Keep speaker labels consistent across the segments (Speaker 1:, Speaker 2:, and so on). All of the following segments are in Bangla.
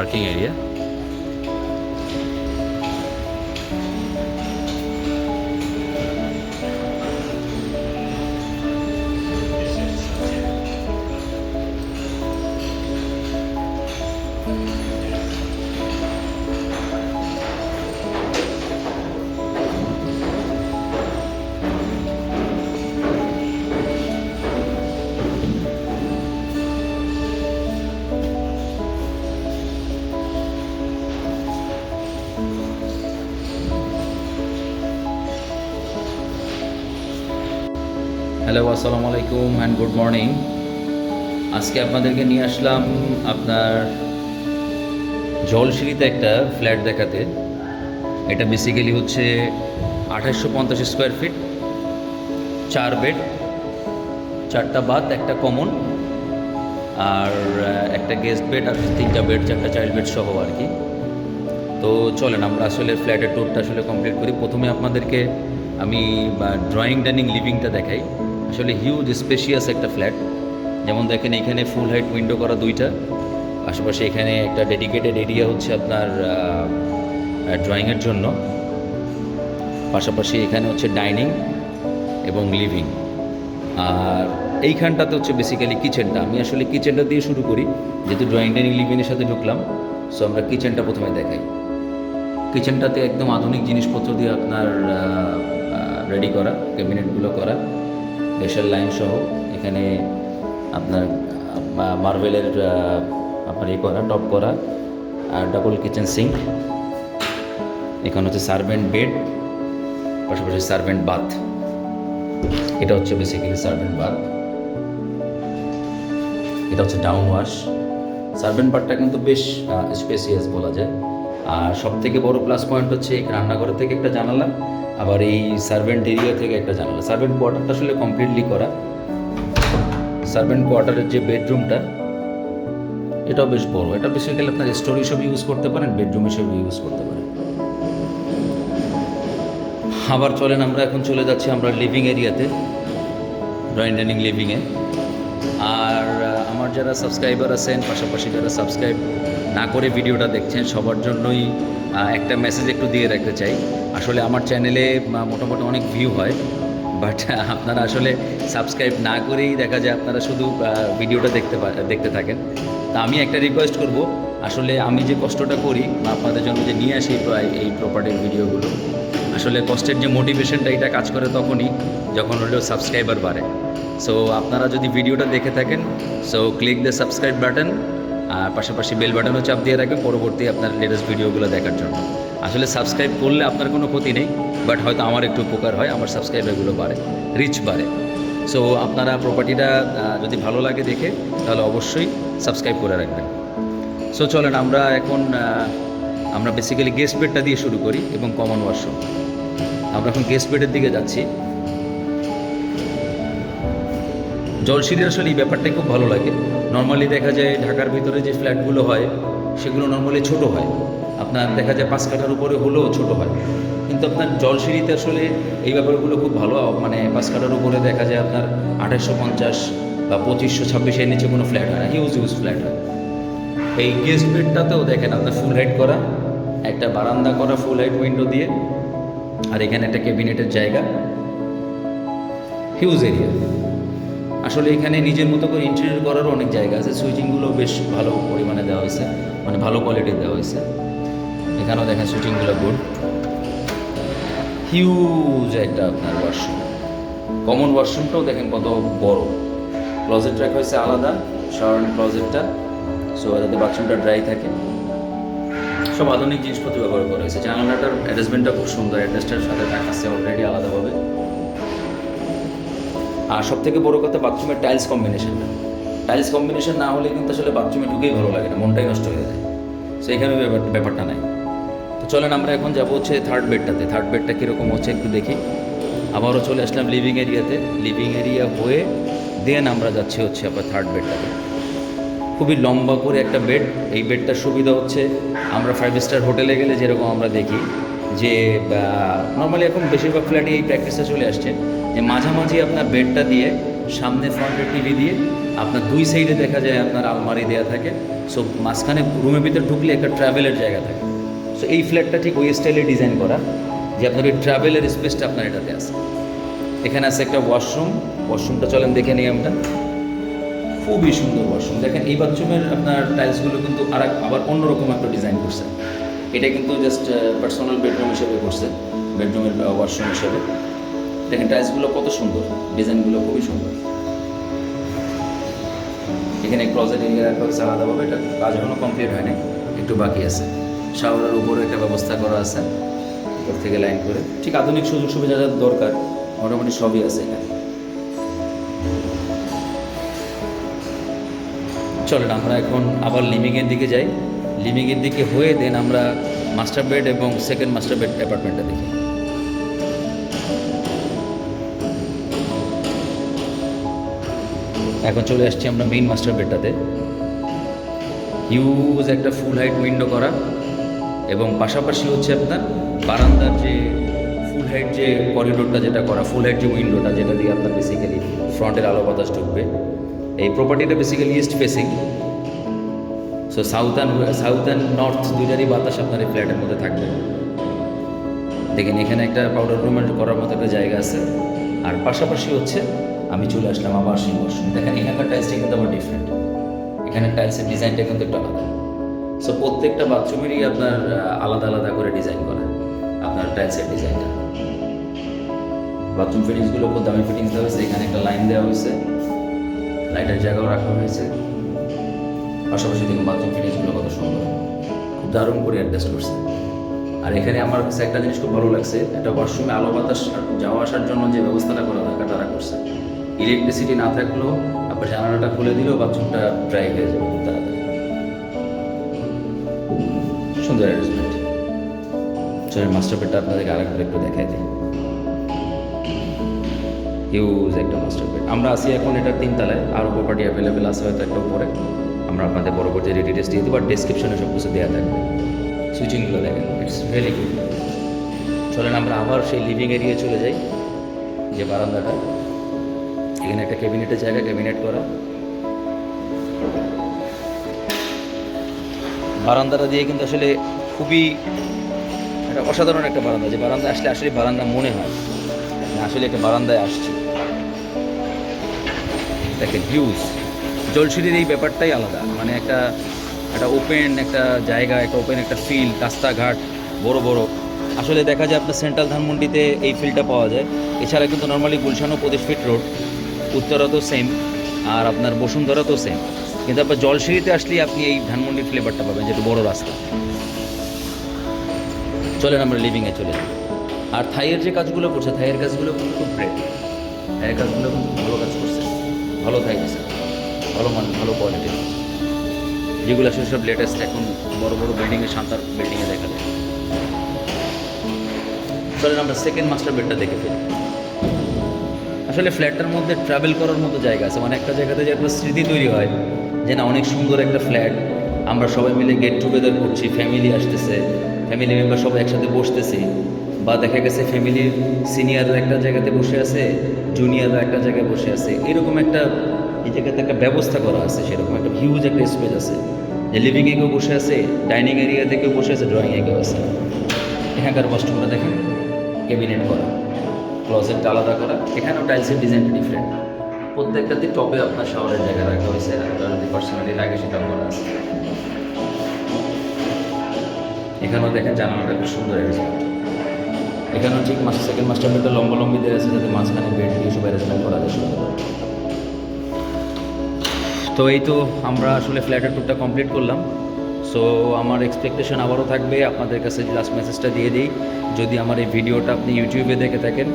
Speaker 1: পার্কিং এরিয়া হ্যালো, আসসালামু আলাইকুম অ্যান্ড গুড মর্নিং আজকে আপনাদেরকে নিয়ে আসলাম আপনার জলসিঁড়িতে একটা ফ্ল্যাট দেখাতে। এটা বেসিক্যালি হচ্ছে আঠাশশো পঞ্চাশ স্কোয়ার ফিট চার বেড চারটা বাথ একটা কমন আর একটা গেস্ট বেড আর তিনটা বেড চারটা চাইল্ড বেড সহ আর কি। তো চলেন, আমরা আসলে ফ্ল্যাটের ট্যুরটা আসলে কমপ্লিট করি। প্রথমে আপনাদেরকে আমি ড্রয়িং ডাইনিং লিভিংটা দেখাই। আসলে হিউজ স্পেশিয়াস একটা ফ্ল্যাট যেমন দেখেন, এখানে ফুল হাইট উইন্ডো করা দুইটা। আশেপাশে এখানে একটা ডেডিকেটেড এরিয়া হচ্ছে আপনার ড্রয়িংয়ের জন্য। পাশাপাশি এখানে হচ্ছে ডাইনিং এবং লিভিং আর এইখানটাতে হচ্ছে বেসিক্যালি কিচেনটা আমি আসলে কিচেনটা দিয়ে শুরু করি, যেহেতু ড্রয়িং ডাইনিং লিভিংয়ের সাথে ঢুকলাম। সো আমরা কিচেনটা প্রথমে দেখাই। কিচেনটাতে একদম আধুনিক জিনিসপত্র দিয়ে আপনার রেডি করা ক্যাবিনেটগুলো করা। প্রেশার লাইন সহ এখানে আপনার মার্বেলের আপনার ইয়ে করা টপ করা, আর ডাবল কিচেন সিঙ্ক এখানে হচ্ছে সার্ভেন্ট বেড পাশাপাশি সার্ভেন্ট বাথ এটা হচ্ছে বেসিক্যালি সার্ভেন্ট বাথ এটা হচ্ছে ডাউন ওয়াশ সার্ভেন্ট বাথটা কিন্তু বেশ স্পেসিয়াস বলা যায়। আর সব থেকে বড় প্লাস পয়েন্ট হচ্ছে রান্নাঘর থেকে একটা জানালা, আবার এই সার্ভেন্ট এরিয়া থেকে একটা জানালা। সার্ভেন্ট কোয়ার্টারটা আসলে কমপ্লিটলি করা। সার্ভেন্ট কোয়ার্টারের যে বেডরুমটা এটাও বেশ বড়। এটা বেসিক্যালি আপনার স্টোর হিসেবে ইউজ করতে পারেন বেডরুম হিসেবে ইউজ করতে পারেন। আবার চলেন, আমরা এখন চলে যাচ্ছি আমরা লিভিং এরিয়াতে ড্রয়িং ডাইনিং লিভিংয়ে আর আমার যারা সাবস্ক্রাইবার আছেন, পাশাপাশি যারা সাবস্ক্রাইব না করে ভিডিওটা দেখছেন, সবার জন্যই একটা মেসেজ একটু দিয়ে রাখতে চাই। আসলে আমার চ্যানেলে মোটামুটি অনেক ভিউ হয় বাট আপনারা আসলে সাবস্ক্রাইব না করেই দেখা যায় আপনারা শুধু ভিডিওটা দেখতে দেখতে থাকেন। তা আমি একটা রিকোয়েস্ট করব, আসলে আমি যে কষ্টটা করি বা আপনাদের জন্য যে নিয়ে আসি এই প্রপার্টির ভিডিওগুলো, আসলে কষ্টের যে মোটিভেশনটা এটা কাজ করে তখনই যখন হলেও সাবস্ক্রাইবার বাড়ে। সো আপনারা যদি ভিডিওটা দেখে থাকেন so click the subscribe button আর পাশাপাশি বেল বাটনও চাপ দিয়ে রাখবেন পরবর্তী আপনার লেটেস্ট ভিডিওগুলো দেখার জন্য। আসলে সাবস্ক্রাইব করলে আপনার কোনো ক্ষতি নেই বাট হয়তো আমার একটু উপকার হয়, আমার সাবস্ক্রাইবারগুলো বাড়ে রিচ বাড়ে। সো আপনারা প্রপার্টিটা যদি ভালো লাগে দেখে, তাহলে অবশ্যই সাবস্ক্রাইব করে রাখবেন। সো চলেন আমরা এখন আমরা বেসিক্যালি গেস্ট বেডটা দিয়ে শুরু করি এবং কমন ওয়াশরুম আমরা এখন গেস্ট বেডের দিকে যাচ্ছি। জলসিঁড়ির আসলে এই ব্যাপারটাই খুব ভালো লাগে। নর্মালি দেখা যায় ঢাকার ভিতরে যে ফ্ল্যাটগুলো হয়, সেগুলো নর্মালি ছোট হয়। আপনার দেখা যায় পাঁচ কাঠার উপরে হলেও ছোট হয়। কিন্তু আপনার জলসিঁড়িতে আসলে এই ব্যাপারগুলো খুব ভালো মানে পাঁচ কাঠার উপরে দেখা যায় আপনার আঠাশশো পঞ্চাশ বা পঁচিশশো ছাব্বিশের নিচে কোনো ফ্ল্যাট হয় না হিউজ হিউজ ফ্ল্যাট হয়। এই গেস্ট বেডটাতেও দেখেন আপনার ফুল হাইট করা, একটা বারান্দা করা ফুল হাইট উইন্ডো দিয়ে, আর এখানে একটা ক্যাবিনেটের জায়গা। হিউজ এরিয়া আসলে এখানে নিজের মতো করে ইন্টেরিয়র করারও অনেক জায়গা আছে। সুইচিংগুলো বেশ ভালো পরিমাণে দেওয়া হয়েছে মানে ভালো কোয়ালিটির দেওয়া হয়েছে। এখানেও দেখেন সুইচিংগুলো গুড হিউজ একটা আপনার ওয়াশরুম কমন ওয়াশরুমটাও দেখেন কত বড়। ক্লজেট রাখা হয়েছে আলাদা শাওয়ার ক্লজেটটা সো যাতে বাথরুমটা ড্রাই থাকে। সব আধুনিক জিনিসপত্র ব্যবহার করা হয়েছে। জানালাটার অ্যারেঞ্জমেন্টটা খুব সুন্দর। অ্যাডজাস্টার সাথে রাখা আছে অলরেডি আলাদাভাবে। আর সব থেকে বড় কথা বাথরুমের টাইলস কম্বিনেশনটা টাইলস কম্বিনেশন না হলে কিন্তু আসলে বাথরুমে ঢুকেই ভালো লাগে না, মনটাই নষ্ট হয়ে যায়। সেইখানে ব্যাপার, ব্যাপারটা নাই। তো চলেন আমরা এখন যাব হচ্ছে থার্ড বেডটাতে থার্ড বেডটা কীরকম হচ্ছে একটু দেখি। আবারও চলে আসলাম লিভিং এরিয়াতে লিভিং এরিয়া হয়ে দেন আমরা যাচ্ছি হচ্ছে আপনার থার্ড বেডটাতে খুবই লম্বা করে একটা বেড এই বেডটার সুবিধা হচ্ছে আমরা ফাইভ স্টার হোটেলে গেলে যেরকম আমরা দেখি যে নর্মালি এখন বেশিরভাগ ফ্ল্যাটে এই প্র্যাকটিসটা চলে আসছে। যে মাঝামাঝি আপনার বেডটা দিয়ে, সামনে ফ্রন্টের টিভি দিয়ে, আপনার দুই সাইডে দেখা যায় আপনার আলমারি দেওয়া থাকে। সো মাঝখানে রুমের ভিতরে ঢুকলে একটা ট্রাভেলের জায়গা থাকে। সো এই ফ্ল্যাটটা ঠিক ওই স্টাইলে ডিজাইন করা, যে আপনার ওই ট্রাভেলের স্পেসটা আপনার এটাতে আছে। এখানে আছে একটা ওয়াশরুম ওয়াশরুমটা চলেন দেখে নিই আমরা। খুবই সুন্দর ওয়াশরুম দেখেন, এই বাথরুমের আপনার টাইলসগুলো কিন্তু আর আবার অন্যরকম একটা ডিজাইন করছে। এটা কিন্তু জাস্ট পার্সোনাল বেডরুম হিসেবে করছে বেডরুমের ওয়াশরুম হিসেবে। দেখেন টাইলসগুলো কত সুন্দর, ডিজাইনগুলো খুবই সুন্দর। এখানে ক্লজেট এরিয়া রাখা হয়েছে আলাদাভাবে এটা কাজ এখনও কমপ্লিট হয়নি, একটু বাকি আছে। শাওয়ারের উপরে একটা ব্যবস্থা করা আছে, উপর থেকে লাইন করে। ঠিক আধুনিক সুযোগ সুবিধা যা দরকার, মোটামুটি সবই আছে এখানে। চলেন, আমরা এখন আবার লিমিংয়ের দিকে যাই। লিমিংয়ের দিকে হয়ে দেন আমরা মাস্টার বেড এবং সেকেন্ড মাস্টার বেড অ্যাপার্টমেন্টটা দেখি। এখন চলে আসছি আমরা মেইন মাস্টার বেডটাতে হিউজ একটা ফুল হাইট উইন্ডো করা এবং পাশাপাশি হচ্ছে আপনার বারান্দার যে ফুল হাইট যে করিডোরটা যেটা করা ফুল হাইট যে উইন্ডোটা যেটা দিয়ে আপনার বেসিক্যালি ফ্রন্টের আলো বাতাস ঢুকবে। এই প্রপার্টিটা basically east facing so south and south and north দুইটারই বাতাস আপনার এই ফ্ল্যাটের মধ্যে থাকবে। দেখেন, এখানে একটা পাউডার রুমের করার মতো একটা জায়গা আছে। আর পাশাপাশি হচ্ছে আমি চলে আসলাম আবার সেই ওয়াশরুম দেখেন, এখানকার টাইলসটা কিন্তু আবার ডিফারেন্ট এখানে টাইলসের ডিজাইনটা কিন্তু একটু আলাদা। সো প্রত্যেকটা বাথরুমেরই আপনার আলাদা আলাদা করে ডিজাইন করা আপনার টাইলসের ডিজাইনটা বাথরুম ফিটিংসগুলো খুব দামি ফিটিংস দেওয়া হয়েছে। এখানে একটা লাইন দেওয়া হয়েছে। লাইটের জায়গাও রাখা হয়েছে। পাশাপাশি দেখুন বাথরুম ফিটিংসগুলো কত সুন্দর। খুব দারুণ করে অ্যাডজাস্ট করছে। আর এখানে আমার কাছে একটা জিনিস খুব ভালো লাগছে, একটা ওয়াশরুমে আলো বাতাস যাওয়া আসার জন্য যে ব্যবস্থাটা করা দরকার, তারা করছে। ইলেকট্রিসিটি না থাকলেও আপনার জানালাটা খুলে দিলেও বাথরুমটা ড্রাই হয়ে যাবে তাড়াতাড়ি। সুন্দর অ্যারেঞ্জমেন্ট চলেন মাস্টার বেডটা আপনাদেরকে আরেকবার একটু দেখাই দিই। হিউজ একটা মাস্টার বেড আমরা আছি এখন এটার তিনতলায় আরও প্রপার্টি অ্যাভেলেবেল আছে হয়তো একটা উপরে। আমরা আপনাদের পরবর্তী ডিটেলস দিয়ে দেবো, আর ডিসক্রিপশনে সব কিছু দেওয়া থাকবে। সুইচিংগুলো দেখেন ইটস ভেরি গুড চলেন আমরা আবার সেই লিভিং এরিয়া চলে যাই, যে বারান্দাটা। এখানে একটা ক্যাবিনেটের জায়গা, ক্যাবিনেট করা। বারান্দাটা দিয়ে কিন্তু আসলে খুবই একটা অসাধারণ একটা বারান্দা। যে বারান্দা আসলে আসলে বারান্দা মনে হয় আসলে একটা বারান্দায় আসছি। দেখেন হিউজ জলসিঁড়ির এই ব্যাপারটাই আলাদা। মানে একটা একটা ওপেন একটা জায়গা, একটা ওপেন একটা ফিল্ড রাস্তাঘাট, বড় বড়। আসলে দেখা যায় আপনার সেন্ট্রাল ধানমন্ডিতে এই ফিল্ডটা পাওয়া যায়। এছাড়া কিন্তু নর্মালি গুলশান ও প্রদেশ ফিট রোড উত্তরা তো সেম আর আপনার বসুন্ধরা তো সেম কিন্তু আপনার জলসিঁড়িতে আসলেই আপনি এই ধানমন্ডির ফ্লেভারটা পাবেন, যেটা বড় রাস্তা। চলেন আমরা লিভিংয়ে চলে যাই। আর থাইয়ের যে কাজগুলো করছে, থাইয়ের কাজগুলো কিন্তু খুব গ্রেট থাইয়ের কাজগুলো কিন্তু ভালো কাজ করছে। ভালো থাই দিছে। ভালো মান, ভালো কোয়ালিটির যেগুলো আসলে সব লেটেস্ট এখন বড় বড় বিল্ডিংয়ে শান্তার বিল্ডিংয়ে দেখা যায়। চলেন আমরা সেকেন্ড মাস্টার বেডটা দেখে ফেলি আসলে ফ্ল্যাটটার মধ্যে ট্রাভেল করার মতো জায়গা আছে। মানে একটা জায়গাতে যে একটা স্মৃতি তৈরি হয় যে না, অনেক সুন্দর একটা ফ্ল্যাট আমরা সবাই মিলে গেট টুগেদার করছি ফ্যামিলি আসতেছে ফ্যামিলি মেম্বার সবাই একসাথে বসতেছি। বা দেখা গেছে ফ্যামিলির সিনিয়ররা একটা জায়গাতে বসে আছে জুনিয়ররা একটা জায়গায় বসে আছে। এরকম একটা, এই জায়গাতে একটা ব্যবস্থা করা আছে সেরকম। একটা হিউজ একটা স্পেস আছে। যে লিভিংয়ে কেউ বসে আছে ডাইনিং এরিয়াতে কেউ বসে আছে ড্রয়িংয়ে কেউ আছে। এখানকার ওয়াশরুমটা দেখেন ক্যাবিনেট করা। ক্লোজেটটা আলাদা করা। এখানেও টাইলসের ডিজাইনটা ডিফারেন্ট প্রত্যেকটাতে টপে আপনার শাওয়ারের জায়গা রাখা হয়েছে। আপনার যদি পার্সোনালি লাগে সেটাও করা এখানেও দেখেন জানালাটা খুব সুন্দর হয়েছে এখানেও ঠিক মাস্টার সেকেন্ড মাস্টার বেডটা লম্বা দেওয়া আছে যাতে মাঝখানে বেড দিয়ে সব অ্যারেঞ্জমেন্ট করা যায়। তো এই তো আমরা আসলে ফ্ল্যাটের টুরটা কমপ্লিট করলাম। সো আমার এক্সপেকটেশন আবারও থাকবে। আপনাদের কাছে লাস্ট মেসেজটা দিয়ে দিই। যদি আমার এই ভিডিওটা আপনি ইউটিউবে দেখে থাকেন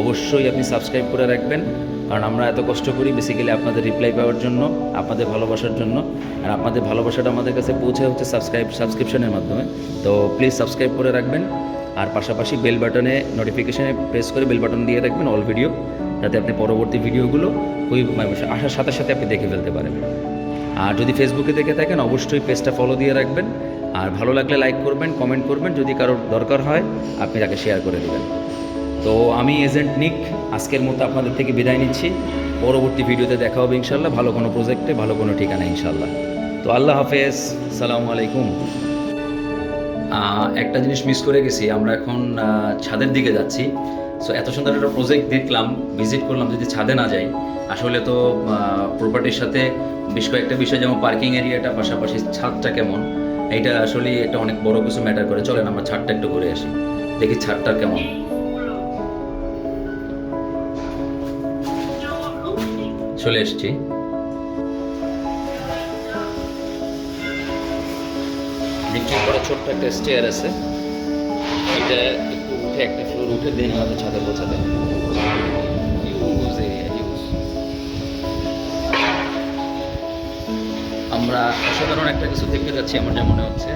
Speaker 1: অবশ্যই আপনি সাবস্ক্রাইব করে রাখবেন, কারণ আমরা এত কষ্ট করি বেসিক্যালি আপনাদের রিপ্লাই পাওয়ার জন্য, আপনাদের ভালোবাসার জন্য, আর আপনাদের ভালোবাসাটা আমাদের কাছে পৌঁছে হচ্ছে সাবস্ক্রাইব সাবস্ক্রিপশনের মাধ্যমে। তো প্লিজ সাবস্ক্রাইব করে রাখবেন, আর পাশাপাশি বেল বাটনে নোটিফিকেশানে প্রেস করে বেল বাটন দিয়ে রাখবেন অল ভিডিও যাতে আপনি পরবর্তী ভিডিওগুলো ওই মানে আসার সাথে সাথে আপনি দেখে ফেলতে পারেন। আর যদি ফেসবুকে দেখে থাকেন, অবশ্যই পেজটা ফলো দিয়ে রাখবেন, আর ভালো লাগলে লাইক করবেন কমেন্ট করবেন, যদি কারোর দরকার হয়, আপনি তাকে শেয়ার করে দেবেন। তো আমি এজেন্ট নিক, আজকের মতো আপনাদের থেকে বিদায় নিচ্ছি। পরবর্তী ভিডিওতে দেখা হবে ইনশাল্লাহ ভালো কোনো প্রজেক্টে, ভালো কোনো ঠিকানা ইনশাল্লাহ তো আল্লাহ হাফেজ, সালামু আলাইকুম। একটা জিনিস মিস করে গেছি, আমরা এখন ছাদের দিকে যাচ্ছি। সো এত সুন্দর একটা প্রজেক্ট দেখলাম ভিজিট করলাম, যদি ছাদে না যাই। আসলে তো প্রপার্টির সাথে বেশ কয়েকটা বিষয়, যেমন পার্কিং এরিয়াটা পাশাপাশি ছাদটা কেমন? এইটা আসলে একটা অনেক বড় কিছু ম্যাটার করে। চলেন, আমরা ছাদটা একটু ঘুরে আসি। দেখি ছাদটা কেমন। চলে এসছি। বিক্রি করা ছোট্ট একটা স্টেয়ার আছে। এটা একটু উঠে একটা ফ্লোর উঠে দেন আমাদের ছাদে পৌঁছাতে। আমরা অসাধারণ একটা কিছু দেখতে যাচ্ছি আমার যা মনে হচ্ছে।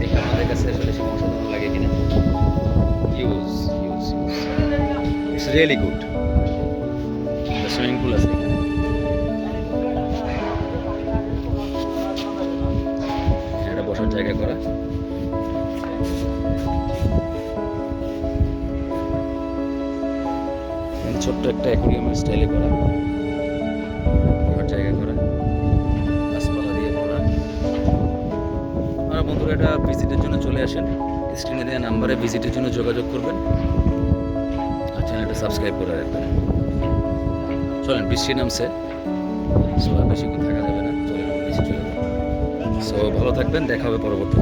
Speaker 1: দেখে আমাদের কাছে আসলে সে অসাধারণ লাগে কিনা। Use use use it's really good swimming pool আছে এখানে। জায়গা করা। ছোট্ট একটা অ্যাকুরিয়ামের স্টাইলে করা। জায়গা করা। গাছপালা দিয়ে করা আপনারা বন্ধুরা, এটা ভিজিটের জন্য চলে আসেন। স্ক্রিনে দেওয়া নাম্বারে ভিজিটের জন্য যোগাযোগ করবেন। আর চ্যানেলটা সাবস্ক্রাইব করে রাখবেন। চলেন, বৃষ্টি নামছে। সো আর বেশিক্ষণ থাকা যাবে সো ভালো থাকবেন দেখা হবে পরবর্তী